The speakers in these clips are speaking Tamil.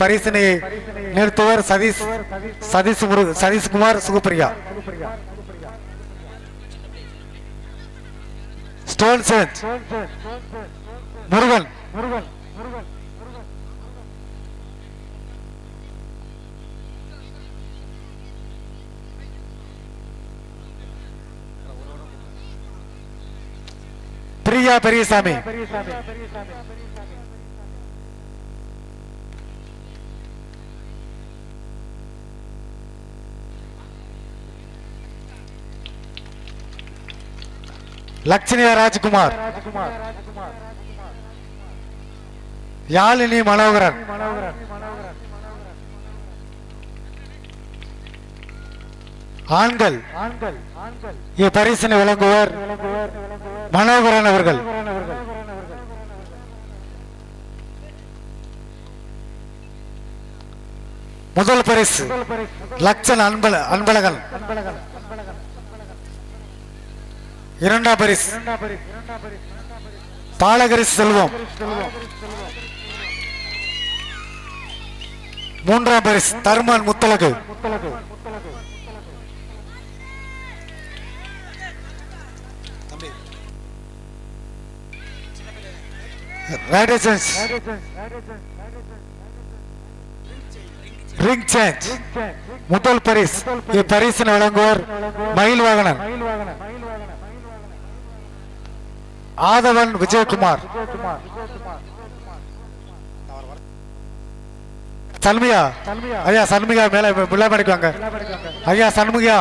பரிசனை நிறுத்துவர் Satish Satish Muruga Satishkumar Sugapriya. Stone change Murugan. Priya Periyasamy Periyasamy. Lakshmi Rajkumar. Yazhini Manoharan. ஆண்கள். இப்பரிசினை விளங்குவர் மனோகரன் அவர்கள். முதல் பரிசு லட்சன் அன்பல அன்பழகன். இரண்டாம் பரிசு. பாலகரிசு செல்வம். மூன்றாம் பரிசு தர்மன் முத்தலகு. ரேடியேஷன்ஸ் ரிங் சேஞ்ச் முதல் பரிசு. இப்பரிசினை வழங்குவோர் மயில் வாகனன். ஆதவன் விஜயகுமார். சண்முகா. ஐயா சண்முகா மேல விழா மடிக்குவாங்க ஐயா சண்முகா.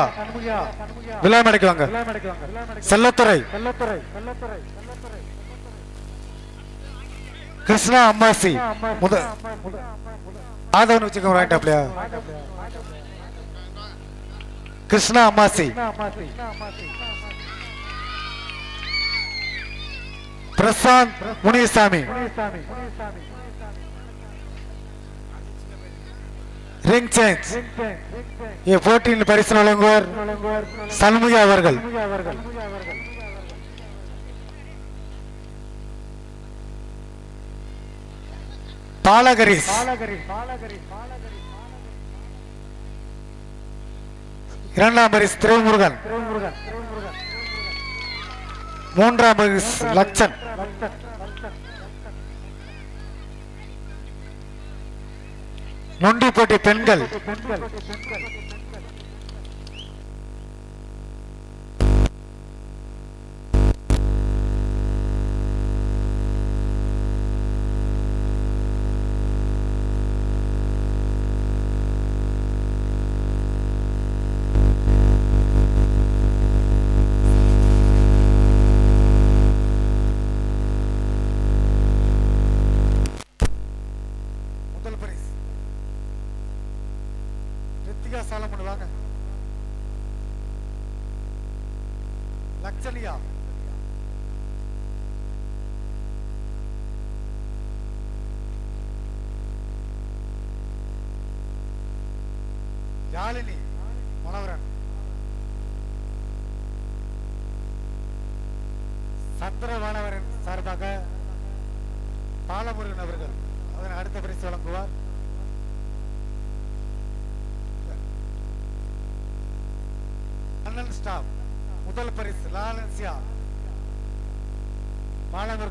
விழா மடிக்குவாங்க செல்லத்துறை. கிருஷ்ணா அம்மாசி. முத ஆதவன் வச்சுக்கோங்க ரைட்டாப்லையா கிருஷ்ணா அம்மாசி. பிரசாந்த் முனிசாமி ரிங் சேஞ்ச் போட்டியின் பரிசு வழங்குவோர் சண்முகி அவர்கள். பாலகரிஸ். இரண்டாம் பரிசு திருமுருகன் மூன்றாம் லட்சன் நொண்டி போட்டி பெண்கள்.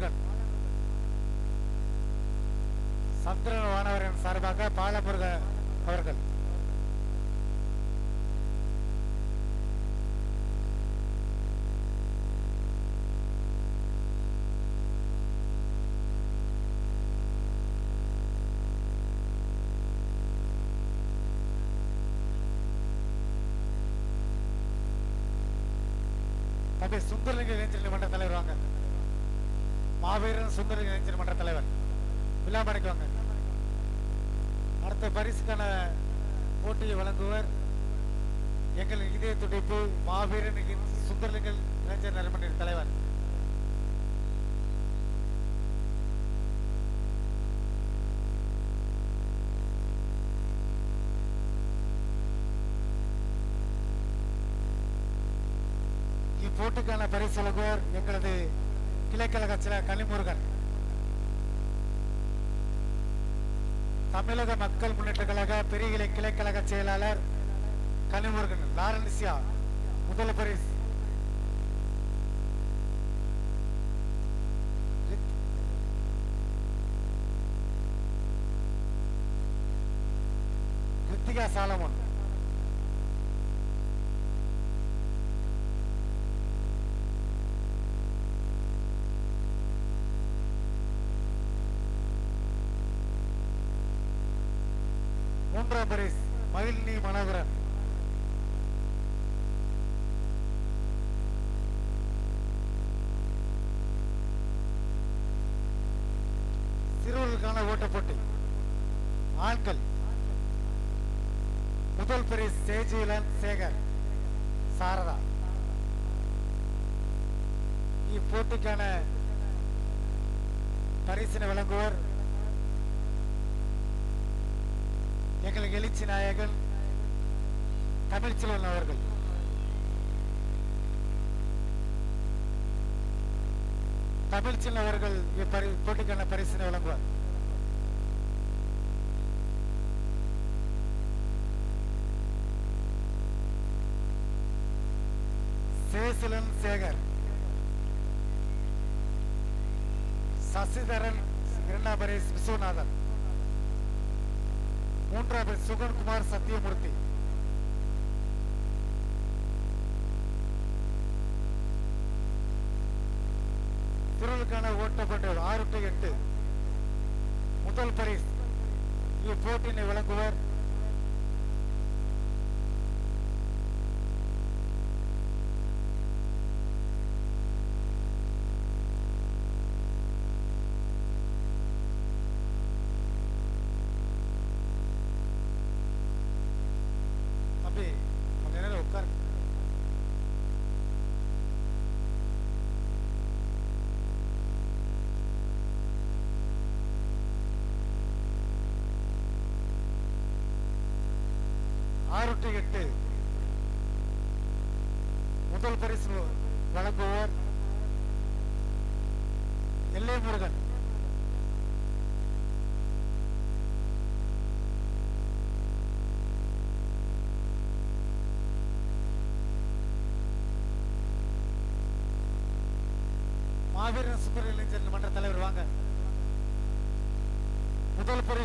பாலமுருகன். சந்திரன் மாணவரின் சார்பாக பாலமுருகன் அவர்கள். தம்பி சுந்தரலிங்க இளைஞர் மன்ற தலைவர் மாவீரன் சுந்தர இளைஞர் மன்ற தலைவர். விழா வாங்க. அடுத்த பரிசுக்கான போட்டியை வழங்குவர் எங்கள் இதய துடிப்பு மாவீரன் சுந்தரலிங்கல் இளைஞர் நலமன்ற தலைவர். இப்போட்டிக்கான பரிசு வழங்குவர் எங்களது கிளைக்கழகத்தில் கலிமுருகன் தமிழக மக்கள் முன்னேற்ற கழக பெரியகிளை கிளைக்கழக செயலாளர் கனிமுருகன் லாரன்சியா முதல் பரிசு. ரித்திகா சாலமன். மூன்றாம் பரிஸ் மகிழினி மனோகரன். சிறுவர்களுக்கான ஓட்டப்போட்டி ஆண்கள். முதல் பரிஸ் சேஜிலன் சேகர் சாரதா. இப்போட்டிக்கான பரிசினை வழங்குவோர் எங்கள் எழுச்சி நாயகன் தமிழ்ச்செல்வன் அவர்கள். தமிழ்ச்செல்வன் அவர்கள் போட்டிக்கான பரிசினை வழங்குவார். சேசிலன் சேகர். சசிதரன் இரண்டாம் பரிசு விஸ்வநாதன். மூன்றாம் பரிசு சுகன்குமார் சத்தியமூர்த்தி. திரளுக்கான ஓட்டப்பட்டவர் ஆறு டு எட்டு. முதல் பரிசு. இப்போட்டினை வழங்குவர் தம்பி கொஞ்ச நேரம் உட்கார் ஆறு டு எட்டு. முதல் பரிசு வழங்குவோர் எல்லை முருகன்.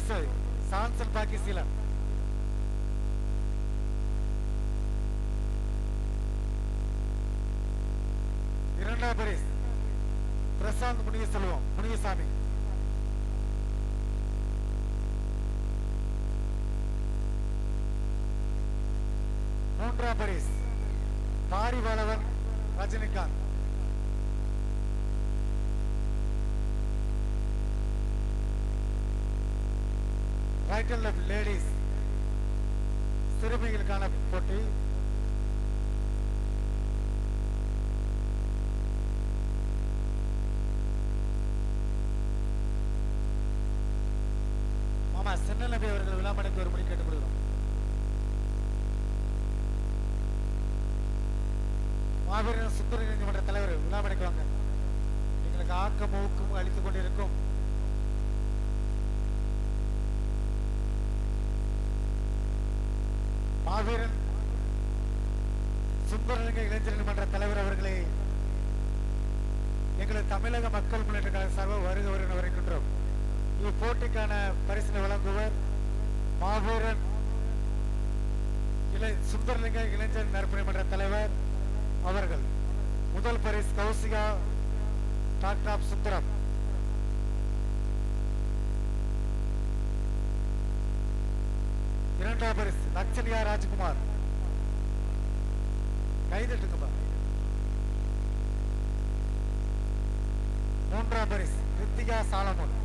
முதல் பரிசு சான்சன் பாக்கிசீலன் இரண்டாம் பரிஸ். பிரசாந்த் முனியசெல்வம் முனியசாமி. மூன்றாம் Paris. Parivalavan Rajinikanth. Title of ladies சிறுமிகளுக்கான போட்டி. மாமா சின்ன நபி அவர்கள் விழாமடைக்கு ஒரு மணி கேட்டுக்கொள்கிறோம். மாவீரன் நீதிமன்ற தலைவர் விழாமடைக்கு வாங்க. எங்களுக்கு ஆக்கம் அளித்துக் கொண்டிருக்கும். மாவீரன் சுந்தரலிங்க இளைஞர் மன்ற தலைவர் அவர்களே எங்களது தமிழக மக்கள் முன்னேற்ற கழக சார்பாக வருக வருகிற வருகின்றோம் இப்போட்டிக்கான பரிசினை வழங்குவர் மாவீரன் இளை சுந்தரலிங்க இளைஞர் நற்பணி மன்ற தலைவர் அவர்கள். முதல் பரிசு கௌசிகா டாக்டர் ஆப் சுந்தரம். இரண்டாம் பரிசு நக்சலியா ராஜ்குமார். கைதட்டுங்கப்பா மூன்றாம் பரிசு ரித்திகா சாலமோன்.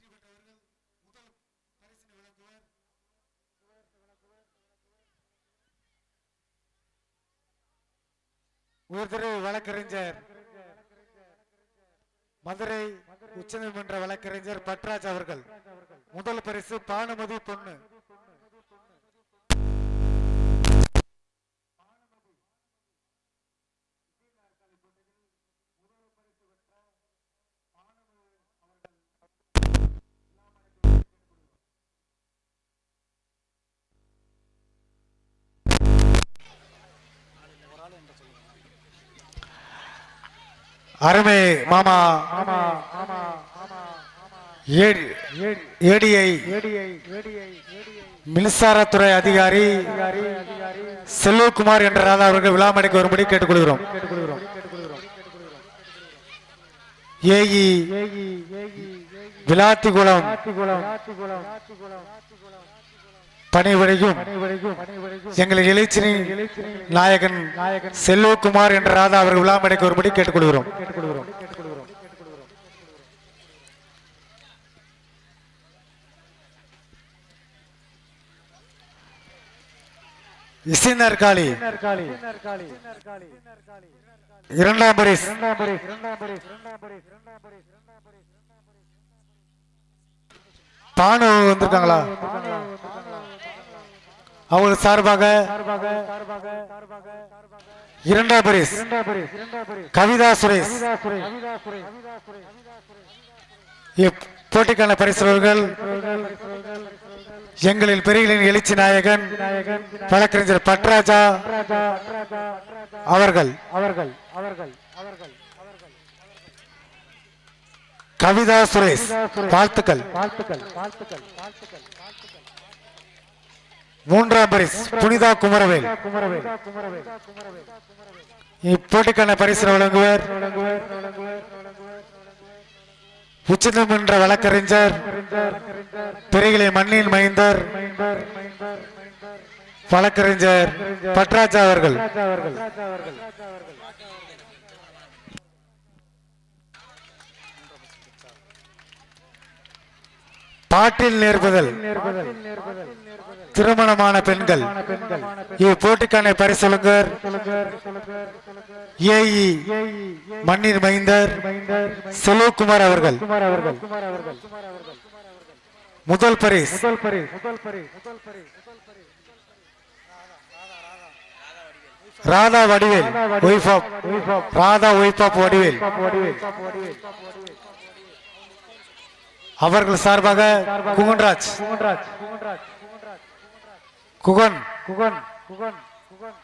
வெற்றி பெற்றவர்கள் முதல் பரிசினை விளக்குவர் உயர்திரு வழக்கறிஞர் மதுரை உச்சநீதிமன்ற வழக்கறிஞர் பட்ராஜ் அவர்கள் முதல் பரிசு பானுமதி பொண்ணு அருமை மாமா. ஏடிஐ மின்சாரத்துறை அதிகாரி செல்வகுமார் என்ற ராதா அவர்கள் விழாமடைக்கு வரும்படி கேட்டுக்கொள்கிறோம். ஏஇ விளாத்திகுளம். பணிபுரியும் எங்கள் இளைச்சினி நாயகன் செல்வகுமார் என்ற ராதா அவர்கள் விழாமடைக்கு ஒருபடி கேட்டுக்கொள்கிறோம். இசை இரண்டாம் பரிஸ் பானு வந்திருக்காங்களா? அவங்க சார்பாக இரண்டாம் பரிஸ். கவிதா சுரேஷ். இப்போட்டிக்கான பரிசுகள் எங்களில் பெரியகளின் எழுச்சி நாயகன் வழக்கறிஞர் பட்ராஜா அவர்கள். அவர்கள் அவர்கள் அவர்கள் கவிதா சுரேஷ் வாழ்த்துக்கள் வாழ்த்துக்கள் வாழ்த்துக்கள் வாழ்த்துக்கள். மூன்றாம் பரிஸ் புனிதா குமரவேல். குமரவேல். இப்போட்டிக்கான பரிசு வழங்குவர். உச்சநீதிமன்ற வழக்கறிஞர் பிறைகளை மண்ணின் மைந்தர் வழக்கறிஞர் பட்ராஜா அவர்கள். பாட்டில் நேர்பதல். திருமணமான பெண்கள். இப்போட்டிக்கான பரிசொலுங்கர். ஏஇ மண்ணின் மைந்தர். செல்வகுமார் அவர்கள். முதல் பரிஸ். ராதா வடிவேல். ராதா ஒய்பாப் வடிவேல். அவர்கள் சார்பாக குமன்ராஜ் குமன்ராஜ் குமன்ராஜ் குகன் குகன் குகன் குகன்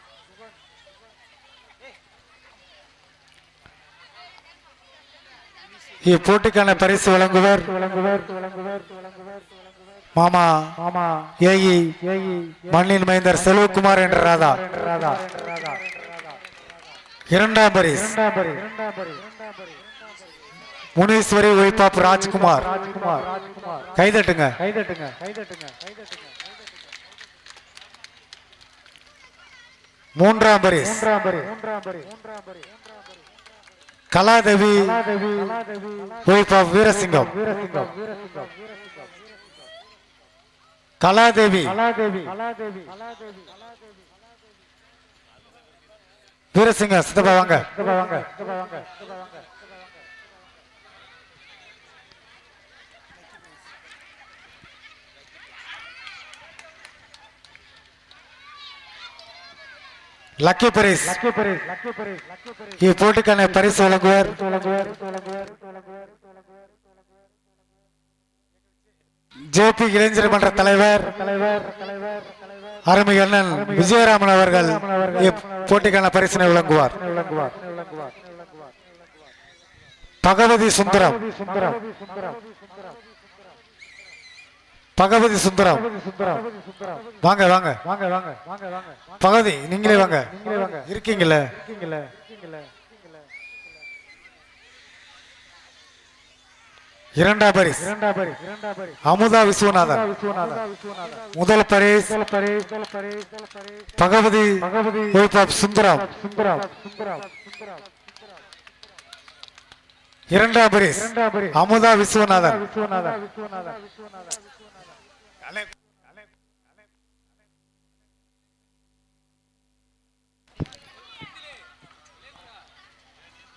இப்போட்டிக்கான பரிசு வழங்குவர். மாமா. மாமா. ஏஇ. மண்ணின் மைந்தர் செல்வகுமார் என்ற ராதா. இரண்டாம் பரிஸ் முனீஸ்வரி ஒய்பாப் ராஜ்குமார். கைதட்டுங்க. கைதட்டுங்க. கைதட்டுங்க. கைதட்டுங்க. மூன்றாம் பரிஸ் கலாதேவி ஒய்ஃப் ஆஃப் வீரசிங்கம். கலாதேவி வீரசிங்கம் சித்தப்பா வாங்க. லக்கி பரிஸ் இப்போட்டிக்கான பரிசு வழங்குவர். ஜேபி இளைஞர் மன்ற தலைவர் அருமை அண்ணன் விஜயராமன் அவர்கள் இப்போட்டிக்கான பரிசனை வழங்குவார். பகவதி சுந்தரம். பகவதி சுந்தரம். வாங்க வாங்க. வாங்க வாங்க வாங்க வாங்க பகவதி நீங்களே வாங்க. நீங்களே வாங்க இருக்கீங்கல்ல? இருக்கீங்கல்ல இரண்டாம் பரிஸ். அமுதா விஸ்வநாதன். முதல் பரிஸ். பகவதி சுந்தரம். இரண்டாம் பரிஸ். அமுதா விஸ்வநாதன்.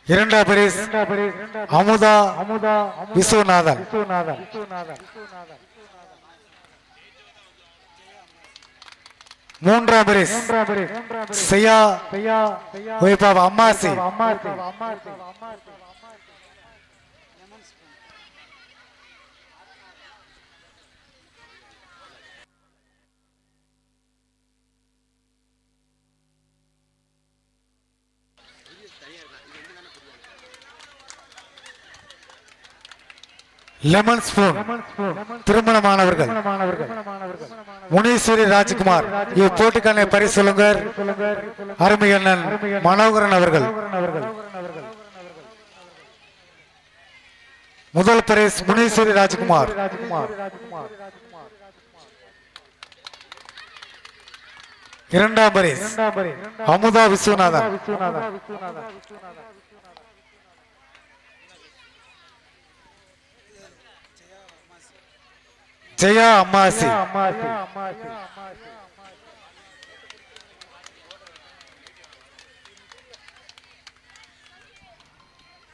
இரண்டாம் பரிஸ். அமுதா அமுதா விஸ்வநாதன். மூன்றாம் பரிசு செய்யா அம்மாசி. அம்மாசி. லெமன் ஸ்பூன் திருமணமானவர்கள். மாணவர்கள் முனீஸ்வரி ராஜ்குமார். இப்போட்டிக்கான பரிசு சொல்லுங்க அருமையண்ணன் மனோகரன் அவர்கள் அவர்கள். முதல் பரிஸ் முனீஸ்வரி ராஜ்குமார். இரண்டாம் பரிஸ் அமுதா விஸ்வநாதன் விஸ்வநாதன் விஸ்வநாதன் ஜெயா அம்மாசி.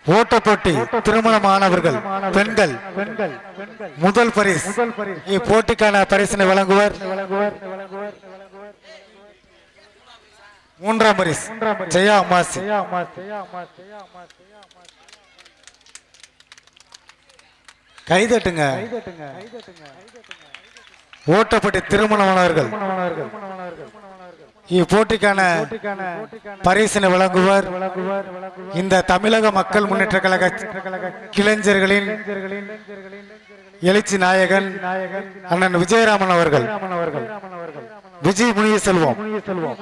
ஓட்டப்பட்டி திருமணமானவர்கள் பெண்கள் பெண்கள் பெண்கள். முதல் பரிசு. இப்போட்டிக்கான பரிசினை வழங்குவர். மூன்றாம் பரிசு. ஜெயா அம்மாசி செய்யா அம்மாசி செய்யா அம்மாசி செய்யா அம்மாசி செய்யா அம்மாசி கைதட்டுங்க. கைதட்டுங்க ஓட்டப்பட்டி திருமணமானவர்கள். மாணவர்கள் இப்போட்டிக்கான போட்டிக்கான பரிசினை வழங்குவர். இந்த தமிழக மக்கள் முன்னேற்ற கழக கிளைஞர்களின் இளைஞர்களின் எழுச்சி நாயகன் நாயகன் அண்ணன் விஜயராமன் அவர்கள். விஜய் முனிய செல்வம். செல்வம்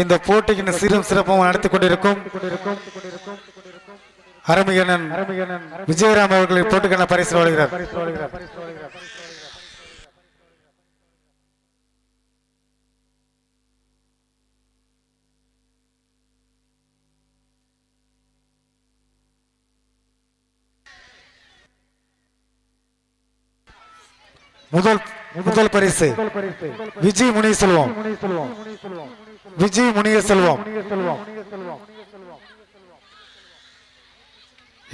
இந்த போட்டிக்கு சிறும் சிறப்பும் நடத்தி கொண்டிருக்கும் கொண்டிருக்கும் கொண்டிருக்கும். அருமையனன் விஜயராம் அவர்களை போட்டுக்கான பரிசு வழங்குகிறார் பரிசு முதல் முதல் பரிசு. பரிசு விஜய் முனிய செல்வம் முனிய செல்வம் முனிய செல்வம் விஜய் முனிய செல்வம் முனிய செல்வம் முனிய செல்வம்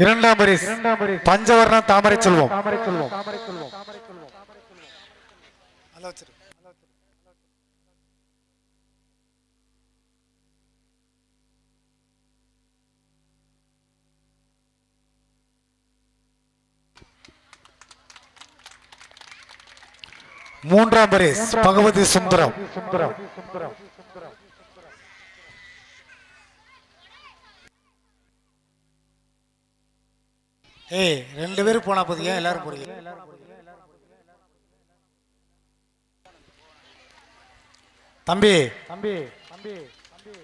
இரண்டாம் பரிசு. இரண்டாம் பரிசு பஞ்சவர்ணம் தாமரை செல்வம். தாமரை செல்வம் தாமரை செல்வம் தாமரை செல்வம் மூன்றாம் பரிசு. பகவதி சுந்தரம் சுந்தரம் சுந்தரம். ஏய் ரெண்டு பேரும் போனா போதுங்க எல்லாரும் போறீங்க. தம்பி. தம்பி. தம்பி தம்பி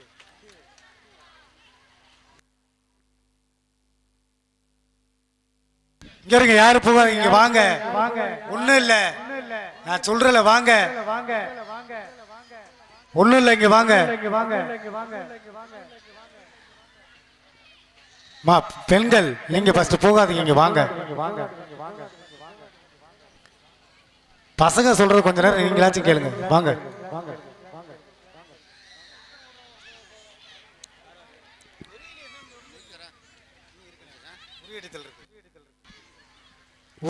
இங்க இருங்க யாரு போவாங்க இங்க வாங்க. வாங்க. ஒண்ணும் இல்ல. நான் சொல்றேன்ல வாங்க. வாங்க வாங்க. வாங்க ஒண்ணும் இல்ல இங்க வாங்க. இங்க வாங்க இங்க வாங்க இங்க வாங்க. மா பெண்கள் நீங்க ஃபர்ஸ்ட் போகாதீங்க இங்க வாங்க வாங்க வாங்க. பசங்க சொல்றது கொஞ்ச நேரம் நீங்களாச்சும் கேளுங்க. வாங்க.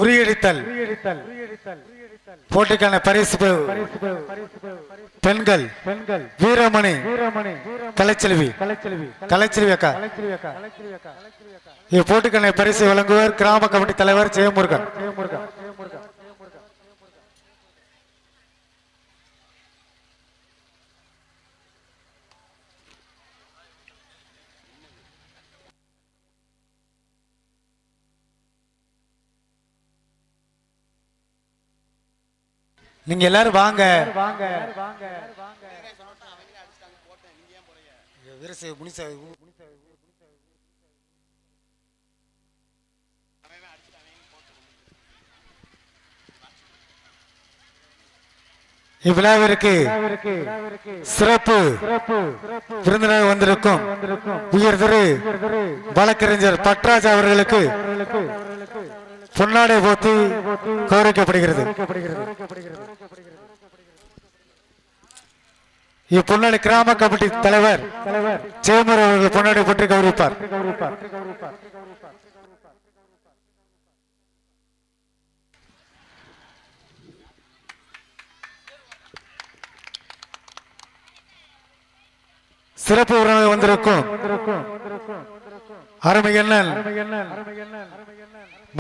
உரியடித்தல் போட்டிக்கான பரிசு பரிசு பெண்கள். பெண்கள் வீரமணி. வீரமணி கலைச்செல்வி கலைச்செல்வி கலைச்செல்வி அக்கா இப்போட்டிக்கான பரிசு வழங்குவர் கிராம கமிட்டி தலைவர் ஜெயமுருகன் ஜெயமுருகன். நீங்க எல்லாரும் வாங்க. வாங்க வாங்க வாங்க வீரசே முனிசா இவ்விழாவிற்கு விழாவிற்கு சிறப்பு சிறப்பு விருந்தினர் வந்திருக்கும் உயர் திரு வழக்கறிஞர் பட்ராஜ் அவர்களுக்கு பொன்னாடை போத்தி கௌரவிக்கப்படுகிறது. வைக்கப்படுகிறது இப்பொன்னாடை கிராம கமிட்டி தலைவர் தலைவர் அவர்கள் பொன்னாடை பற்றி கௌரவிப்பார். கௌரவிப்பார் சிறப்பு உறவு வந்திருக்கும் வந்திருக்கும். அருமையண்ணன்.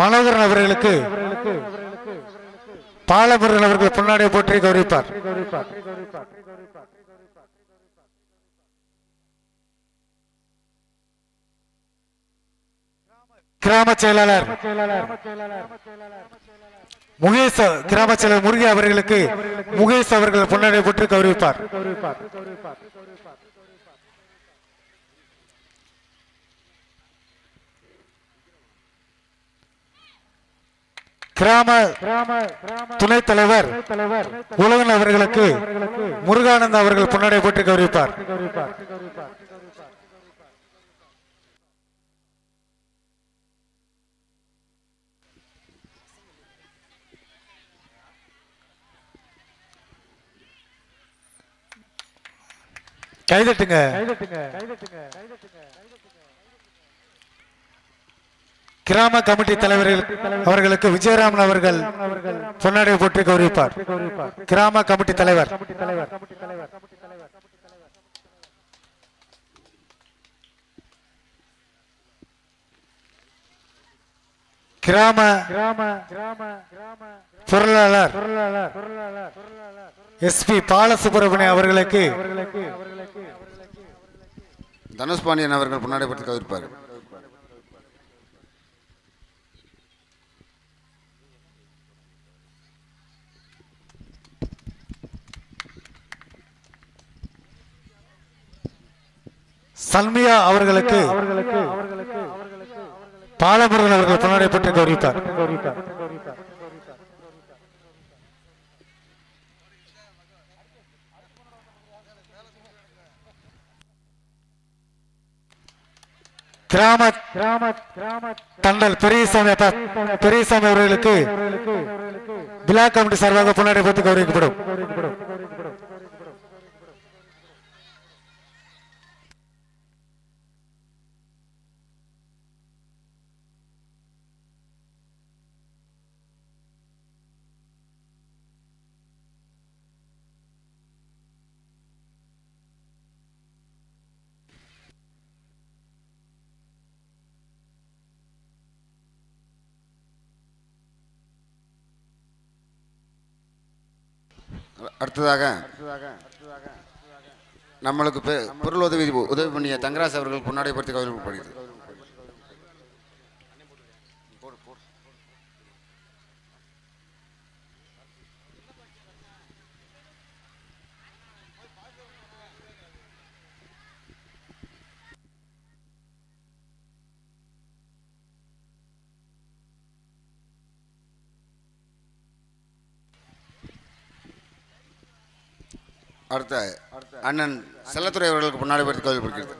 மனோகரன் அவர்களுக்கு பாலமுருகன் அவர்கள் பொன்னாடை போற்றி கௌரவிப்பார். கிராம செயலாளர் முகேஷ் கிராம செயலர் முருகே அவர்களுக்கு முகேஷ் அவர்கள் பொன்னாடை போற்றி கௌரவிப்பார். கிராம கிராம துணைத் தலைவர் தலைவர் உலகன் அவர்களுக்கு அவர்களுக்கு முருகானந்த் அவர்கள் புன்னடை போட்டு கௌரவிப்பார். கௌரவிப்பார் கௌரவிப்பார் கைதட்டுங்க கைதட்டுங்க கைதட்டுங்க கைதட்டுங்க கிராம கமிட்டி தலைவர்கள் அவர்களுக்கு விஜயராமன் அவர்கள் அவர்கள் பொன்னாடை போற்றி கௌரவிப்பார். கிராம கமிட்டி தலைவர். கிராம கிராம கிராம கிராம பொருளாளர் எஸ்பி பாலசுப்ரமணியம் அவர்களுக்கு அவர்களுக்கு அவர்களுக்கு தனுஷ் பாண்டியன் அவர்கள் முன்னாடி பற்றி கவிர்ப்பார் சல்மியா அவர்களுக்கு அவர்களுக்கு அவர்களுக்கு அவர்களுக்கு பாலமுருகன் அவர்கள் பொன்னாடை போற்றி கௌரித்தார் கிராம கிராம கிராம தண்டல் பெரியசாமி பெரியசாமி அவர்களுக்கு விழா கமிட்டி சார்பாக பொன்னாடை பற்றி கௌரவிக்கப்படும் கௌரவிக்கப்படும். அடுத்ததாக நம்மளுக்கு பொருள் உதவி உதவி பண்ணிய தங்கராஜ் அவர்கள் முன்னாடி பற்றி கவிழ்ப்படுகிறது அடுத்த அண்ணன் செல்லத்துறை அவர்களுக்கு முன்னாடி பற்றி கவிழ்ப்படுகிறது